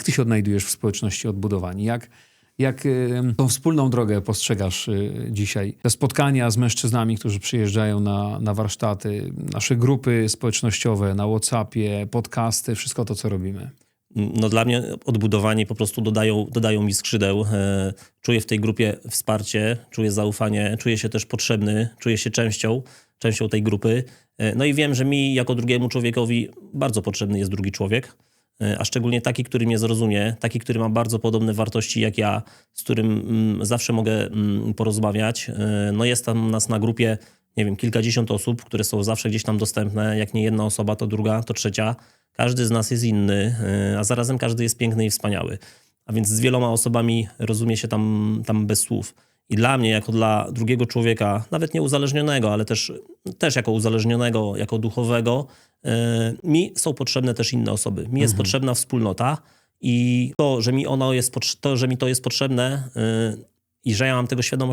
Jak ty się odnajdujesz w społeczności odbudowani? Jak, jak tą wspólną drogę postrzegasz y, dzisiaj? Te spotkania z mężczyznami, którzy przyjeżdżają na, na warsztaty, nasze grupy społecznościowe na Whatsappie, podcasty, wszystko to, co robimy. no dla mnie odbudowani po prostu dodają, dodają mi skrzydeł. E, Czuję w tej grupie wsparcie, czuję zaufanie, czuję się też potrzebny, czuję się częścią, częścią tej grupy. E, No i wiem, że mi jako drugiemu człowiekowi bardzo potrzebny jest drugi człowiek, a szczególnie taki, który mnie zrozumie, taki, który ma bardzo podobne wartości jak ja, z którym mm, zawsze mogę mm, porozmawiać. E, No jest tam nas na grupie, nie wiem, kilkadziesiąt osób, które są zawsze gdzieś tam dostępne. Jak nie jedna osoba, to druga, to trzecia. Każdy z nas jest inny, y, a zarazem każdy jest piękny i wspaniały. A więc z wieloma osobami rozumie się tam, tam bez słów. I dla mnie, jako dla drugiego człowieka, nawet nie uzależnionego, ale też, też jako uzależnionego, jako duchowego, y, mi są potrzebne też inne osoby. Mi jest potrzebna wspólnota i to, że mi ono jest, to, że mi to jest potrzebne y, i że ja mam tego świadomość,